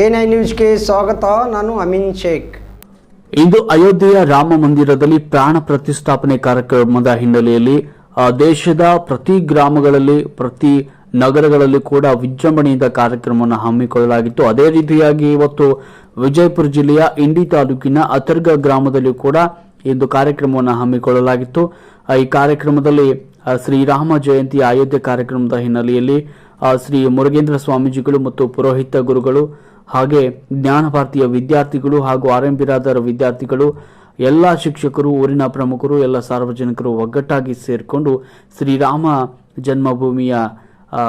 N I ನ್ಯೂಸ್ಗೆ ಸ್ವಾಗತ, ನಾನು ಅಮಿನ್ ಶೇಖ್. ಇಂದು ಅಯೋಧ್ಯೆಯ ರಾಮ ಮಂದಿರದಲ್ಲಿ ಪ್ರಾಣ ಪ್ರತಿಷ್ಠಾಪನೆ ಕಾರ್ಯಕ್ರಮದ ಹಿನ್ನೆಲೆಯಲ್ಲಿ ದೇಶದ ಪ್ರತಿ ಗ್ರಾಮಗಳಲ್ಲಿ, ಪ್ರತಿ ನಗರಗಳಲ್ಲಿ ಕೂಡ ವಿಜೃಂಭಣೆಯಿಂದ ಕಾರ್ಯಕ್ರಮವನ್ನು ಹಮ್ಮಿಕೊಳ್ಳಲಾಗಿತ್ತು. ಅದೇ ರೀತಿಯಾಗಿ ಇವತ್ತು ವಿಜಯಪುರ ಜಿಲ್ಲೆಯ ಇಂಡಿ ತಾಲೂಕಿನ ಅತರ್ಗ ಗ್ರಾಮದಲ್ಲಿ ಕೂಡ ಇಂದು ಕಾರ್ಯಕ್ರಮವನ್ನು ಹಮ್ಮಿಕೊಳ್ಳಲಾಗಿತ್ತು. ಈ ಕಾರ್ಯಕ್ರಮದಲ್ಲಿ ಶ್ರೀರಾಮ ಜಯಂತಿ ಅಯೋಧ್ಯೆ ಕಾರ್ಯಕ್ರಮದ ಹಿನ್ನೆಲೆಯಲ್ಲಿ ಶ್ರೀ ಮುರುಗೇಂದ್ರ ಸ್ವಾಮೀಜಿಗಳು ಮತ್ತು ಪುರೋಹಿತ ಗುರುಗಳು ಹಾಗೆ ಜ್ಞಾನ ಭಾರತೀಯ ವಿದ್ಯಾರ್ಥಿಗಳು ಹಾಗೂ ಆರ್ ಎಂ ಬಿರಾದರ ವಿದ್ಯಾರ್ಥಿಗಳು, ಎಲ್ಲ ಶಿಕ್ಷಕರು, ಊರಿನ ಪ್ರಮುಖರು, ಎಲ್ಲ ಸಾರ್ವಜನಿಕರು ಒಗ್ಗಟ್ಟಾಗಿ ಸೇರಿಕೊಂಡು ಶ್ರೀರಾಮ ಜನ್ಮಭೂಮಿಯ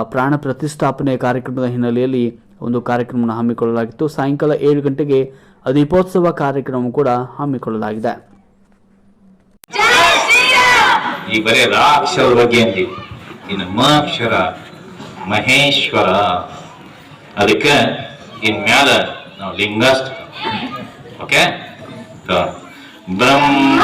ಪ್ರಾಣ ಪ್ರತಿಷ್ಠಾಪನೆ ಕಾರ್ಯಕ್ರಮದ ಹಿನ್ನೆಲೆಯಲ್ಲಿ ಒಂದು ಕಾರ್ಯಕ್ರಮವನ್ನು ಹಮ್ಮಿಕೊಳ್ಳಲಾಗಿತ್ತು. ಸಾಯಂಕಾಲ ಏಳು ಗಂಟೆಗೆ ದೀಪೋತ್ಸವ ಕಾರ್ಯಕ್ರಮ ಕೂಡ ಹಮ್ಮಿಕೊಳ್ಳಲಾಗಿದೆ. ಈ ಬರೇ ರಾಕ್ಷರ ಬಗ್ಗೆ ಅಂದಿ. ಮಹೇಶ್ವರ. ಅದಕ್ಕೆ ಇನ್ ಮ್ಯಾಲ ನಾವು ಲಿಂಗಸ್ಥ ಓಕೆ ಬ್ರಹ್ಮ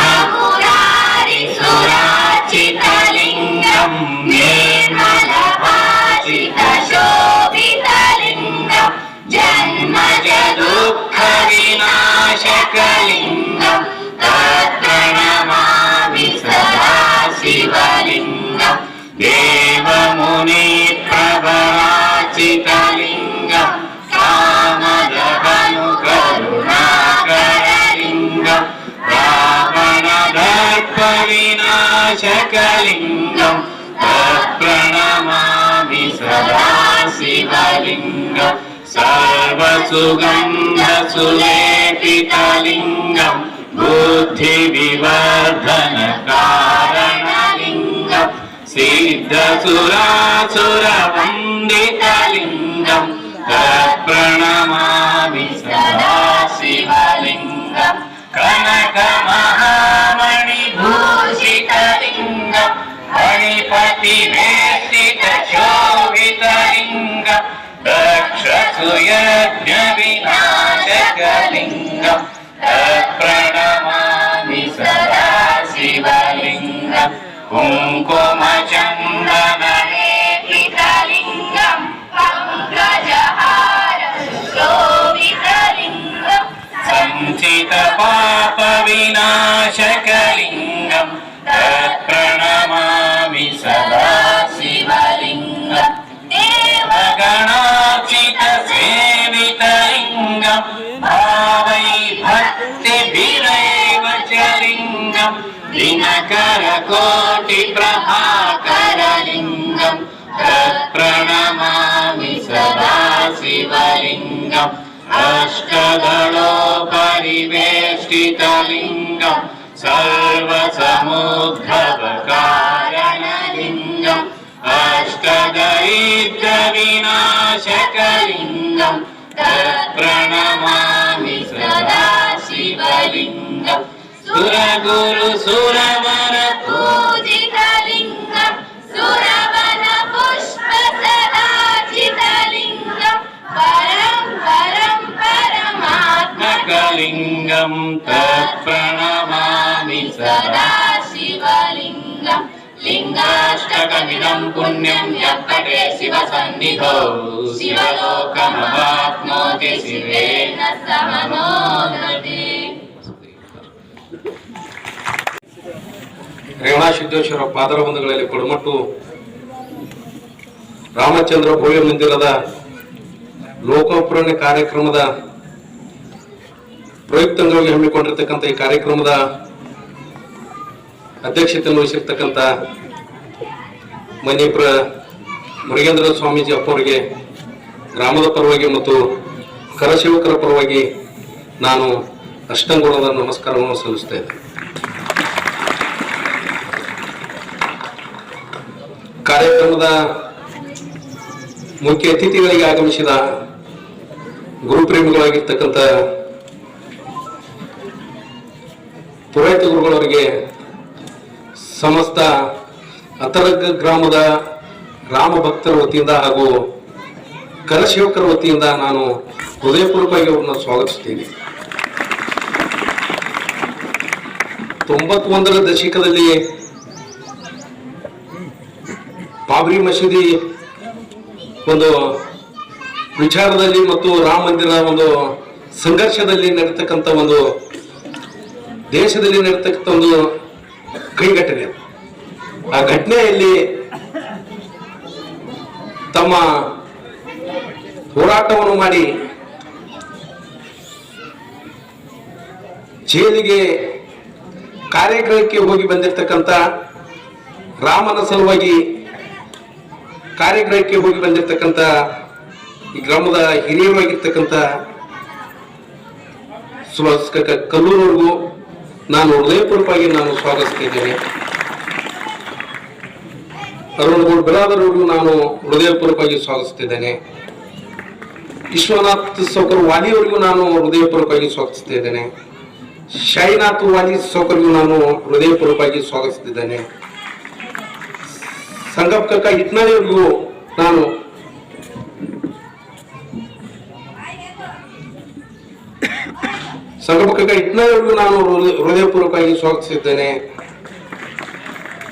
रावणदर्पविनाशकलिङ्गम् तत्प्रणमामि सदा शिवलिङ्गम् सर्वसुगन्धसुलेपितलिङ्गम् बुद्धिविवर्धनकारणलिङ्गम् सिद्धसुरासुरवन्दितलिङ्गम् तत्प्रणमामि सदा शिवलिङ्गम् कनकमहामणिभूषितलिङ्गम् मणिपतिवेष्टितशोभितलिङ्गम् दक्षसुयज्ञविनाशकलिङ्गम् तत्प्रणमामि सदा शिवलिङ्गम् कुङ्कुमचन्दनलेपितलिङ्गम् पङ्कजहार शोभितलिङ्गम् दिनकरकोटिप्रभाकरलिङ्गम् तत्प्रणमामि सदा शिवलिङ्गम् अष्टदलोपरिवेष्टितलिङ्गम् सर्वसमुद्भवकारणलिङ्गम् अष्टदैत्यविनाशकलिङ्गम् तत्प्रणमामि సురగురు సురవర పూజిత లింగ సురవన పుష్ప సదాజిత లింగ పరం పరం పరమాత్మక లింగం తత్ప్రణమామి సదా శివలింగం లింగాష్టకమిదం పుణ్యం ఎప్పటే శివ సన్నిధో శివలోకమవాప్నోతి శివేన సమనోగతే ರೇವಣ ಸಿದ್ದೇಶ್ವರ ಪಾದರ ಬಂಧುಗಳಲ್ಲಿ ಕೊಡಮಟ್ಟು ರಾಮಚಂದ್ರ ಭವ್ಯ ಮಂದಿರದ ಲೋಕೋಪುರಣೆ ಕಾರ್ಯಕ್ರಮದ ಪ್ರಯುಕ್ತಂಗವಾಗಿ ಹಮ್ಮಿಕೊಂಡಿರ್ತಕ್ಕಂಥ ಈ ಕಾರ್ಯಕ್ರಮದ ಅಧ್ಯಕ್ಷತೆಯನ್ನು ವಹಿಸಿರ್ತಕ್ಕಂಥ ಮನಿ ಪ್ರ ಮುರುಗೇಂದ್ರ ಸ್ವಾಮೀಜಿ ಅಪ್ಪವರಿಗೆ, ಗ್ರಾಮದ ಪರವಾಗಿ ಮತ್ತು ಕರಸೇವಕರ ಪರವಾಗಿ ನಾನು ಅಷ್ಟಂಗುಣದ ನಮಸ್ಕಾರವನ್ನು ಸಲ್ಲಿಸ್ತಾ ಕಾರ್ಯಕ್ರಮದ ಮುಖ್ಯ ಅತಿಥಿಗಳಿಗೆ ಆಗಮಿಸಿದ ಗುರುಪ್ರೇಮಿಗಳಾಗಿರ್ತಕ್ಕಂಥ ಪುರೋಹಿತ ಗುರುಗಳವರಿಗೆ ಸಮಸ್ತ ಅತರಗ ಗ್ರಾಮದ ಗ್ರಾಮ ಭಕ್ತರ ವತಿಯಿಂದ ಹಾಗೂ ಕರಸೇವಕರ ವತಿಯಿಂದ ನಾನು ಹೃದಯಪೂರ್ವಕವಾಗಿ ಅವ್ರನ್ನ ಸ್ವಾಗತಿಸ್ತೀನಿ ತೊಂಬತ್ತೊಂದರ ದಶಕದಲ್ಲಿ ಬಾಬ್ರಿ ಮಸೀದಿ ಒಂದು ವಿಚಾರದಲ್ಲಿ ಮತ್ತು ರಾಮ ಮಂದಿರ ಒಂದು ಸಂಘರ್ಷದಲ್ಲಿ ನಡೀತಕ್ಕಂಥ ಒಂದು ದೇಶದಲ್ಲಿ ನಡೀತಕ್ಕಂಥ ಒಂದು ಕೈಘಟನೆ. ಆ ಘಟನೆಯಲ್ಲಿ ತಮ್ಮ ಹೋರಾಟವನ್ನು ಮಾಡಿ ಜೈಲಿಗೆ ಕಾರ್ಯಕ್ರಮಕ್ಕೆ ಹೋಗಿ ಬಂದಿರತಕ್ಕಂಥ ರಾಮನ ಸಲುವಾಗಿ ಕಾರ್ಯಕ್ರಮಕ್ಕೆ ಹೋಗಿ ಬಂದಿರತಕ್ಕಂಥ ಈ ಗ್ರಾಮದ ಹಿರಿಯರಾಗಿರ್ತಕ್ಕಂಥ ಕಲ್ಲೂರವರೆಗೂ ನಾನು ಹೃದಯಪೂರ್ವಕವಾಗಿ ನಾನು ಸ್ವಾಗತಿಸ್ತಿದ್ದೇನೆ ಅರುಣ್ ಗೌಡ್ ಬಿರಾದರ್ ನಾನು ಹೃದಯಪೂರ್ವಕವಾಗಿ ಸ್ವಾಗತಿಸ್ತಿದ್ದೇನೆ ವಿಶ್ವನಾಥ್ ಸೌಕರ್ ವಾಲಿಯವರಿಗೂ ನಾನು ಹೃದಯಪೂರ್ವಕವಾಗಿ ಸ್ವಾಗತಿಸ್ತಿದ್ದೇನೆ ಶಾಯಿನಾಥ್ ವಾಲಿ ಸೌಕರ್ಗೂ ನಾನು ಹೃದಯಪೂರ್ವಕವಾಗಿ ಸ್ವಾಗತಿಸ್ತಿದ್ದೇನೆ ಸಂಗಪ್ ಕಕ್ಕ ಹಿಟ್ನಾಳಿ ನಾನು ಸಂಗಪ್ ಕಕ್ಕ ಹಿಟ್ನಾಳಿ ನಾನು ಹೃದಯ- ಹೃದಯಪೂರ್ವಕವಾಗಿ ಸ್ವಾಗತಿಸಿದ್ದೇನೆ.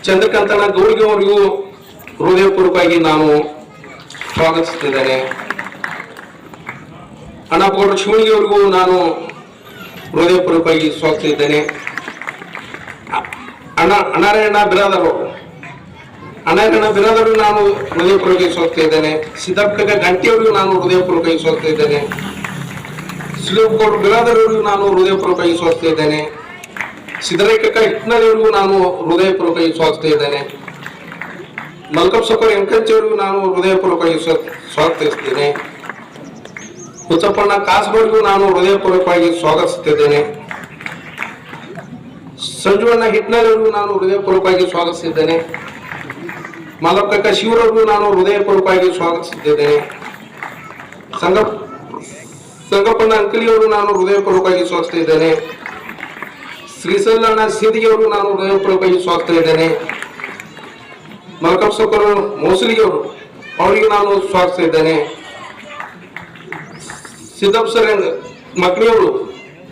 ಚಂದ್ರಕಾಂತನ ಗೌಡಿಗೆ ಅವರಿಗೂ ಹೃದಯಪೂರ್ವಕವಾಗಿ ನಾನು ಸ್ವಾಗತಿಸುತ್ತಿದ್ದೇನೆ ಶಿವಣಿಗೆ ಅವರಿಗೂ ನಾನು ಹೃದಯಪೂರ್ವಕವಾಗಿ ಸ್ವಾಗತಿಸಿದ್ದೇನೆ. ಅಣ್ಣ ಅಣ್ಣಾರಾಯಣ್ಣ ಅಣ್ಣಾರಾಯಣ ಬಿರಾದರ್ ನಾನು ಹೃದಯ ಸ್ವಾಗತಿಸಿದ್ದೇನೆ ಇದ್ದೇನೆ. ಗಂಟಿ ಗಂಟಿಯವರಿಗೂ ನಾನು ಹೃದಯ ಸ್ವಾಗತಿಸಿದ್ದೇನೆ ಇದ್ದೇನೆ. ಗೌಡ ಬಿರಾದರವರಿಗೂ ನಾನು ಹೃದಯ ಸ್ವಾಗತಿಸಿದ್ದೇನೆ ಇದ್ದೇನೆ. ಸಿದ್ದರೇಖಕ ಅವರಿಗೂ ನಾನು ಹೃದಯಪೂರ್ವಕವಾಗಿ ಇದ್ದೇನೆ. ಮಲ್ಕಪ್ ಸಕೋರ್ ಎಂಕಂಚಿಯವರಿಗೂ ನಾನು ಹೃದಯಪೂರ್ವಕವಾಗಿ ಸ್ವ- ಸ್ವಾಗತಿಸುತ್ತೇನೆ ಹುಚ್ಚಪ್ಪಣ್ಣ ಕಾಸಗೋರಿಗೂ ನಾನು ಹೃದಯಪೂರ್ವಕವಾಗಿ ಸ್ವಾಗತಿಸುತ್ತಿದ್ದೇನೆ. ಸಂಜುವಣ್ಣ ಹಿಟ್ನಲ್ಲಿವರಿಗೂ ನಾನು ಹೃದಯಪೂರ್ವಕವಾಗಿ ಸ್ವಾಗತಿಸಿದ್ದೇನೆ ಮಲ್ಲಪ್ಪಕ್ಕ ಶಿವರವ್ರಿಗೂ ನಾನು ಹೃದಯಪೂರ್ವಕವಾಗಿ ಸ್ವಾಗತಿಸುತ್ತೇನೆ ಸಂಗ ಸಂಗಪ್ಪನ ಅಂಕಲಿಯವರು ನಾನು ಹೃದಯಪೂರ್ವಕವಾಗಿ ಸ್ವಾಗತಿಸಿದ್ದೇನೆ ಶ್ರೀಸಲ್ಲಣ್ಣ ಸಿಂಧಿಗೆ ಅವರು ನಾನು ಹೃದಯಪೂರ್ವಕವಾಗಿ ಸ್ವಾಗತ ಇದ್ದೇನೆ ಮಲ್ಕಪ್ ಸೊಕ್ಕರು ಮೋಸಲಿಗೆ ಅವರು ಅವರಿಗೆ ನಾನು ಸ್ವಾಗತಿಸಿದ್ದೇನೆ ಇದ್ದೇನೆ ಸಿದ್ದಪ್ಪ ಸರ್ ಮಕ್ಕಳಿಯವರು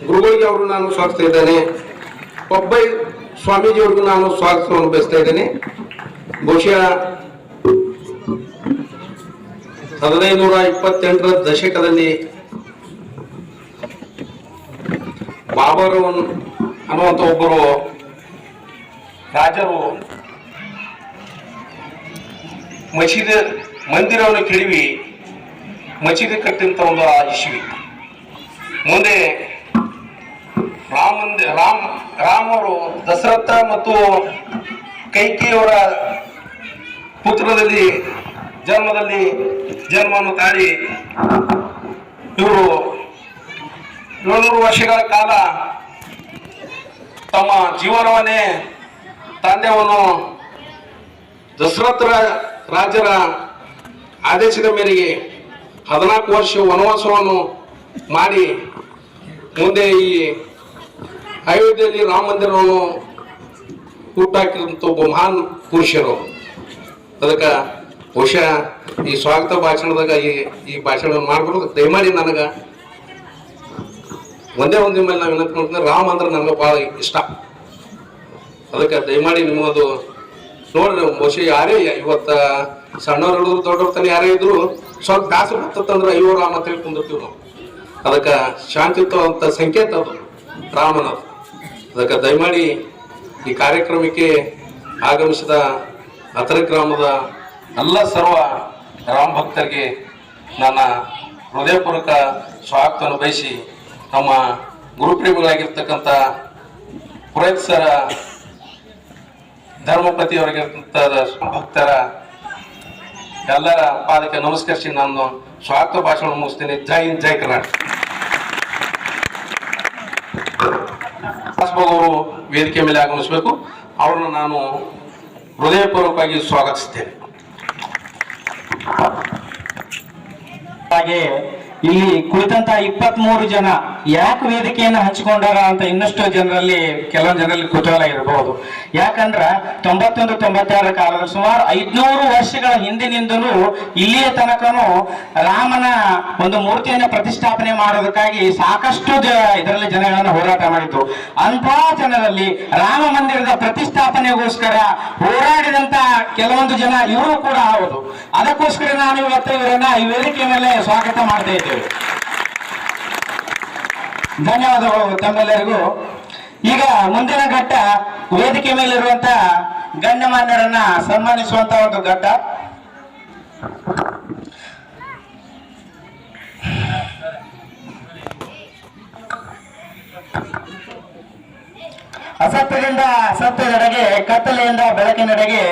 ಗುರುಗಳಿಗೆ ಅವರು ನಾನು ಸ್ವಾಗತಿಸಿದ್ದೇನೆ ಇದ್ದೇನೆ ಸ್ವಾಮೀಜಿ ಅವ್ರಿಗೂ ನಾನು ಸ್ವಾಗತವನ್ನು ಬಯಸ್ತಾ ಇದ್ದೇನೆ. ಬಹುಶಃ ಹದಿನೈದುನೂರ ಇಪ್ಪತ್ತೆಂಟರ ದಶಕದಲ್ಲಿ ಬಾಬರ್ ಅನ್ನುವಂಥ ಒಬ್ಬರು ರಾಜರು ಮಸೀದಿ ಮಂದಿರವನ್ನು ಕೆಡವಿ ಮಸೀದಿ ಕಟ್ಟಿದಂಥ ಒಂದು ಆ ಮುಂದೆ ರಾಮ ರಾಮ್ ರಾಮರು ದಶರಥ ಮತ್ತು ಕೈಕೇಯವರ ಪುತ್ರದಲ್ಲಿ, ಜನ್ಮದಲ್ಲಿ ಜನ್ಮವನ್ನು ತಾಳಿ ಇವರು ಏಳ್ನೂರು ವರ್ಷಗಳ ಕಾಲ ತಮ್ಮ ಜೀವನವನ್ನೇ ತಾಂಡ್ಯವನ್ನು ದಶರಥ ರಾಜರ ಆದೇಶದ ಮೇರೆಗೆ ಹದಿನಾಲ್ಕು ವರ್ಷ ವನವಾಸವನ್ನು ಮಾಡಿ ಮುಂದೆ ಈ ಅಯೋಧ್ಯೆಯಲ್ಲಿ ರಾಮ ಮಂದಿರವನ್ನು ಹುಟ್ಟಾಕಿದಂಥ ಒಬ್ಬ ಮಹಾನ್ ಪುರುಷರು. ಅದಕ್ಕೆ ಬಹುಶಃ ಈ ಸ್ವಾಗತ ಭಾಷಣದಾಗ ಈ ಈ ಭಾಷಣವನ್ನು ಮಾಡ್ಬಾರ್ದು. ದಯಮಾಡಿ ನನಗೆ ಒಂದೇ ಒಂದು ಮೇಲೆ ನಾವು ಮಾಡ್ತೀನಿ, ರಾಮ ಅಂದ್ರೆ ನನಗೆ ಭಾಳ ಇಷ್ಟ. ಅದಕ್ಕೆ ದಯಮಾಡಿ ನಿಮ್ಮದು ನೋಡ್ರಿ ಬಹುಶಃ ಯಾರೇ ಇವತ್ತ ಸಣ್ಣವ್ರು ಹಿಡಿದ್ರು ದೊಡ್ಡವ್ರ ತನ ಯಾರೇ ಇದ್ರು, ಸ್ವಲ್ಪ ದಾಸ ಬರ್ತಂದ್ರೆ ಅಯ್ಯೋ ರಾಮ ಅಂತ ಹೇಳಿ ಕುಂದಿರ್ತೀವಿ ನಾವು. ಅದಕ್ಕೆ ಶಾಂತಿಯುತವಂತ ಸಂಕೇತ ಅದು, ರಾಮನದು. ಅದಕ್ಕೆ ದಯಮಾಡಿ ಈ ಕಾರ್ಯಕ್ರಮಕ್ಕೆ ಆಗಮಿಸಿದ ಅತರ ಗ್ರಾಮದ ಎಲ್ಲ ಸರ್ವ ರಾಮ ಭಕ್ತರಿಗೆ ನನ್ನ ಹೃದಯಪೂರ್ವಕ ಸ್ವಾಗತವನ್ನು ಬಯಸಿ ನಮ್ಮ ಗುರುಪ್ರೇಮಿಗಳಾಗಿರ್ತಕ್ಕಂಥ ಪುರೋಹಿತ್ ಸರ ಧರ್ಮಪತಿಯವರಿಗಿರ್ತಕ್ಕಂಥ ಭಕ್ತರ ಎಲ್ಲರ ಪಾದಕ್ಕೆ ನಮಸ್ಕರಿಸಿ ನಾನು ಸ್ವಾಗತ ಭಾಷಣ ಮುಗಿಸ್ತೀನಿ. ಜೈ ಹಿಂದ್, ಜೈ ಕರ್ನಾಟಕ. ಅವರು ವೇದಿಕೆ ಮೇಲೆ ಆಗಮಿಸಬೇಕು. ಅವ್ರನ್ನ ನಾನು ಹೃದಯಪೂರ್ವಕವಾಗಿ ಸ್ವಾಗತಿಸ್ತೇನೆ. ಹಾಗೆ ಇಲ್ಲಿ ಕುಳಿತಂತ ಇಪ್ಪತ್ತ್ ಮೂರು ಜನ ಯಾಕೆ ವೇದಿಕೆಯನ್ನು ಹಂಚಿಕೊಂಡಾರ ಅಂತ ಇನ್ನಷ್ಟು ಜನರಲ್ಲಿ ಕೆಲವೊಂದು ಜನರಲ್ಲಿ ಕುತೂಹಲ ಇರಬಹುದು. ಯಾಕಂದ್ರ ತೊಂಬತ್ತೊಂದು ತೊಂಬತ್ತಾರ ಕಾಲದ ಸುಮಾರು ಐದ್ನೂರು ವರ್ಷಗಳ ಹಿಂದಿನಿಂದಲೂ ಇಲ್ಲಿಯ ತನಕನು ರಾಮನ ಒಂದು ಮೂರ್ತಿಯನ್ನು ಪ್ರತಿಷ್ಠಾಪನೆ ಮಾಡೋದಕ್ಕಾಗಿ ಸಾಕಷ್ಟು ಇದರಲ್ಲಿ ಜನಗಳನ್ನು ಹೋರಾಟ ಮಾಡಿದ್ರು ಅಂತ ಜನರಲ್ಲಿ ರಾಮ ಮಂದಿರದ ಪ್ರತಿಷ್ಠಾಪನೆಗೋಸ್ಕರ ಹೋರಾಡಿದಂತ ಕೆಲವೊಂದು ಜನ ಇವರು ಕೂಡ ಹೌದು. ಅದಕ್ಕೋಸ್ಕರ ನಾನು ಇವತ್ತು ಇವರನ್ನ ಈ ವೇದಿಕೆ ಮೇಲೆ ಸ್ವಾಗತ ಮಾಡ್ತಾ ಧನ್ಯವಾದಗಳು ತಮ್ಮೆಲ್ಲರಿಗೂ. ಈಗ ಮುಂದಿನ ಘಟ್ಟ ವೇದಿಕೆ ಮೇಲಿರುವಂತ ಗಣ್ಯಮಾನ್ಯರನ್ನ ಸನ್ಮಾನಿಸುವಂತ ಒಂದು ಘಟ್ಟ. ಅಸತ್ಯದಿಂದ ಸತ್ಯದೆಡೆಗೆ ಕತ್ತಲೆಯಿಂದ ಬೆಳಕಿನೆಡೆಗೆ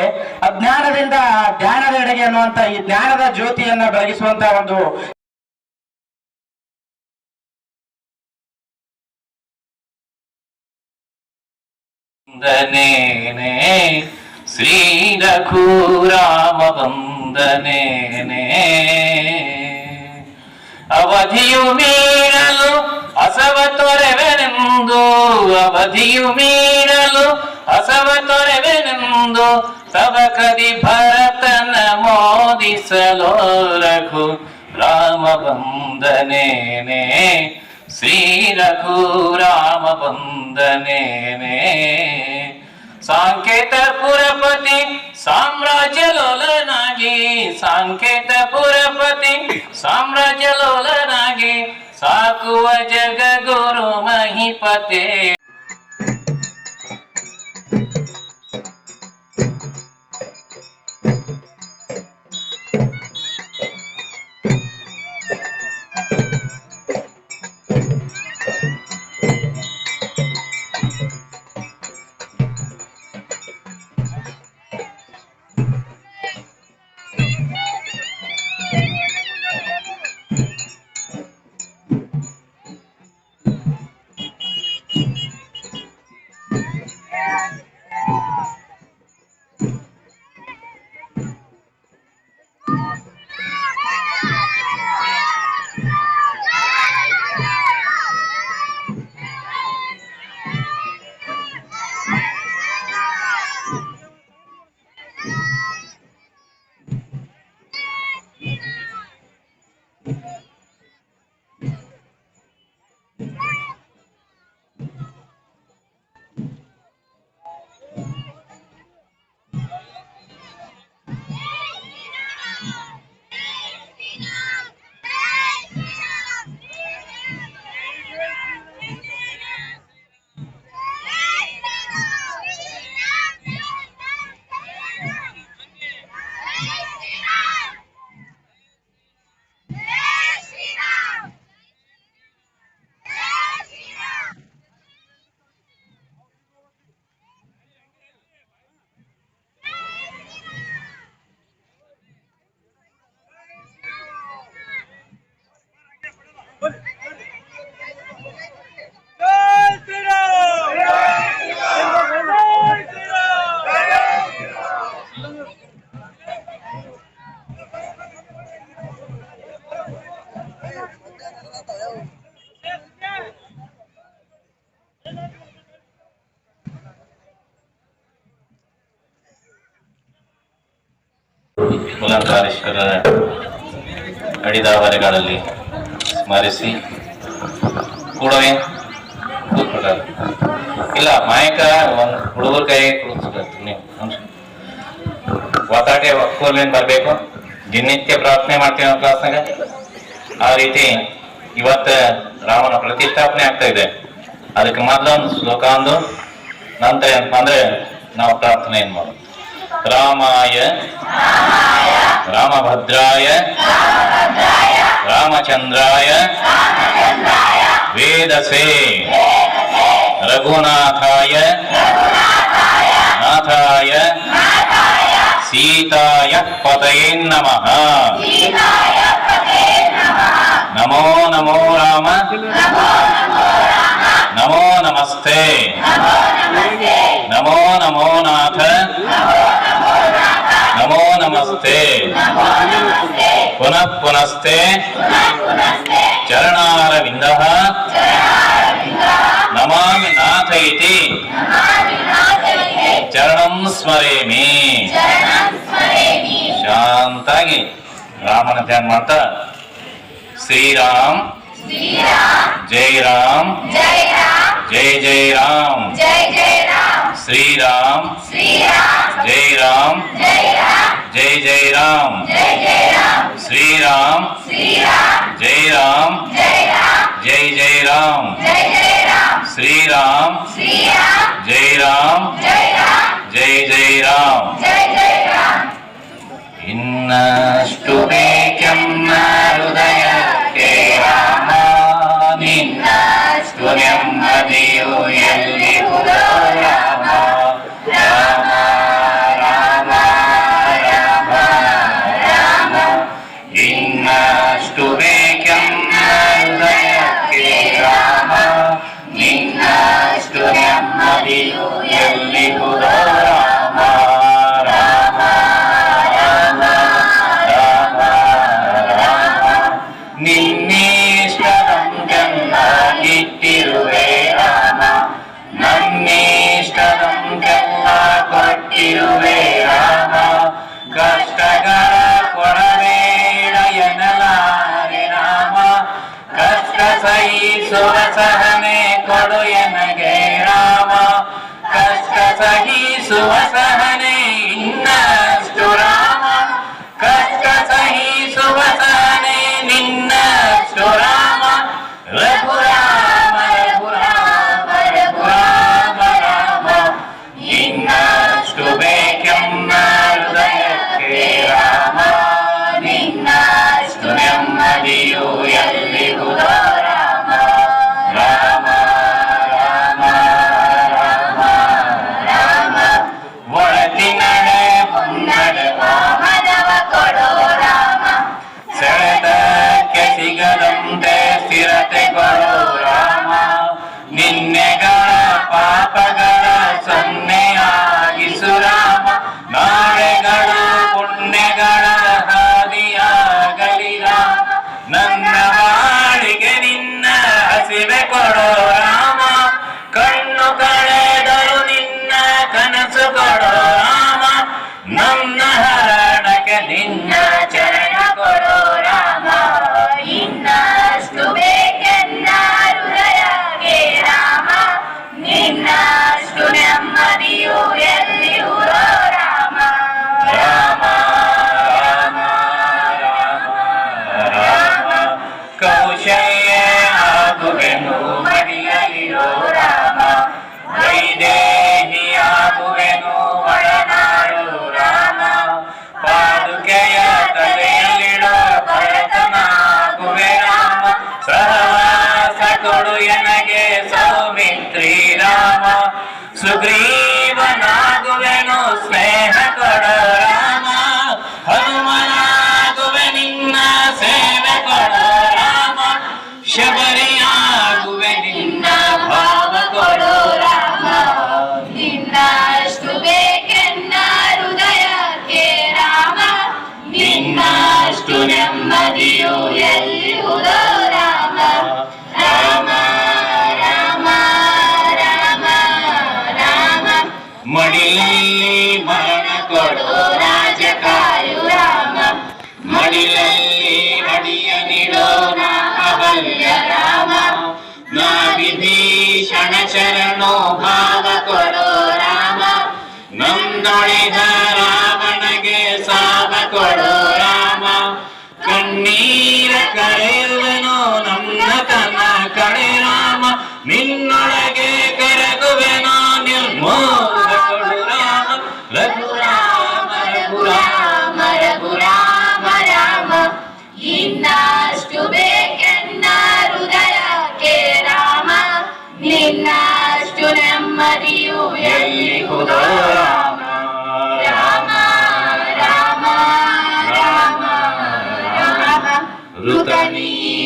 ಅಜ್ಞಾನದಿಂದ ಧ್ಯಾನದೆಡೆಗೆ ಅನ್ನುವಂತ ಈ ಜ್ಞಾನದ ಜ್ಯೋತಿಯನ್ನ ಬೆಳಗಿಸುವಂತ ಒಂದು ವಂದನೇನೆ ಶ್ರೀ ರಘುರಾಮ ವಂದನೇನೆ ಅವಧಿಯು ಮೀರಲು ಅಸವ ತೊರೆವೆನೆಂದು ಅವಧಿಯು ಮೀರಲು ಅಸವ ತೊರೆವೆನೆಂದು ತವ ಕದಿ ಭರತನ ಮೋದಿಸಲೋ ರಘು ರಾಮ ವಂದನೇನೆ శ్రీ రఘురామ వందనే సాంకేతపురపతి సామ్రాజ్యలోలనాగి సాంకేతపురపతి సామ్రాజ్యలోలనాగి సాకువ జగగురు మహిపతే. ಮುಲಂಕಾರೇಶ್ವರರ ಅಡಿದಾವರೆಗಳಲ್ಲಿ ಸ್ಮರಿಸಿ. ಕೂಡವೇ ಕೂತ್ಬಿಟ್ಟಾರೆ ಇಲ್ಲ, ಮಾಯಕ ಒಂದು ಹುಡುಗರ ಕೈ ಕೂತ್ಬಿಟ್ಟು ನೀವು ಒತ್ತಾಟೆ ಒಕ್ಕೂರ್ಲಿಂದ ಬರಬೇಕು? ದಿನನಿತ್ಯ ಪ್ರಾರ್ಥನೆ ಮಾಡ್ತೀವಿ ನಾವು ಕ್ಲಾಸ್ನಾಗ? ಆ ರೀತಿ ಇವತ್ತ ರಾಮನ ಪ್ರತಿಷ್ಠಾಪನೆ ಆಗ್ತಾ ಇದೆ. ಅದಕ್ಕೆ ಮೊದಲೊಂದು ಶ್ಲೋಕ ಒಂದು ನಂತರ ಏನಪ್ಪ ಅಂದ್ರೆ ನಾವು ಪ್ರಾರ್ಥನೆ ಏನ್ ಮಾಡೋದು. రామాయ. రామభద్రాయ. రామచంద్రాయ. వేదసే. రఘునాథాయ. నాథాయ. సీతాయ పతయే నమ. నమో నమో రామ. నమో నమస్తే. నమో నమో నాథ. నమో నమస్తే. పునఃపునస్తే చరణారవింద. నమామి నాథ ఇది చరణం స్మరేమి. ಶಾಂತಾಗಿ శ్రీరామ్. జై రామ్. జై జై రామ్. జై జై రామ్. శ్రీరామ్. జై రామ్ జై జై రామ్ శ్రీరామ్. జై రామ్ జై జై రామ్ శ్రీరామ్. జై రామ్ జై జై రామ్ ఇన్నష్టు హృదయ కే నిన్నష్టు ఎల్లి పురాణ you. করো রামা নিন্নে সুগ্রীব ಭಾವ ಕೊಡೋ ರಾಮ. ನೊಂದೊಳಿದ ರಾವಣಗೆ ಸಾವ ಕೊಡೋ ರಾಮ. ಕಣ್ಣೀರ ಕರೆಯ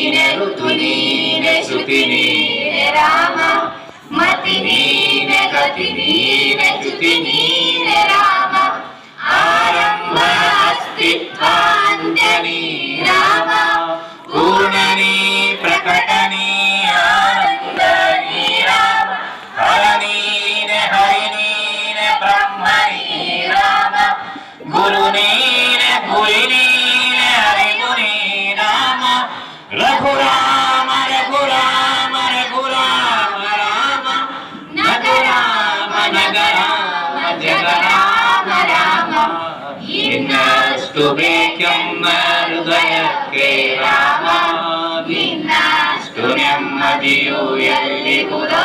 ನೀನೆ ಋತು ನೀನೆ ಶ್ರುತಿ ನೀನೆ ರಾಮ ಮತಿ ನೀನೆ ಗತಿ ನೀನೆ ಚ್ಯುತಿ ನೀನೆ ರಾಮ ಆರಂಭ ಅಸ್ತಿತ್ವ ಅಂತ್ಯ ನೀನ ಇನ್ನಷ್ಟು ಬೇಕೆಮ್ಮ ಹೃದಯಕ್ಕೆ ರಾಮ ಇನ್ನಷ್ಟು ನೆಮ್ಮದಿಯು ಎಲ್ಲಿಗುದೋ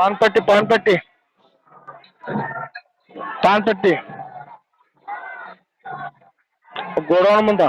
పాన్ పట్టి పాన్ పట్టి పాన్ పట్టి గోడౌన్ ముందా?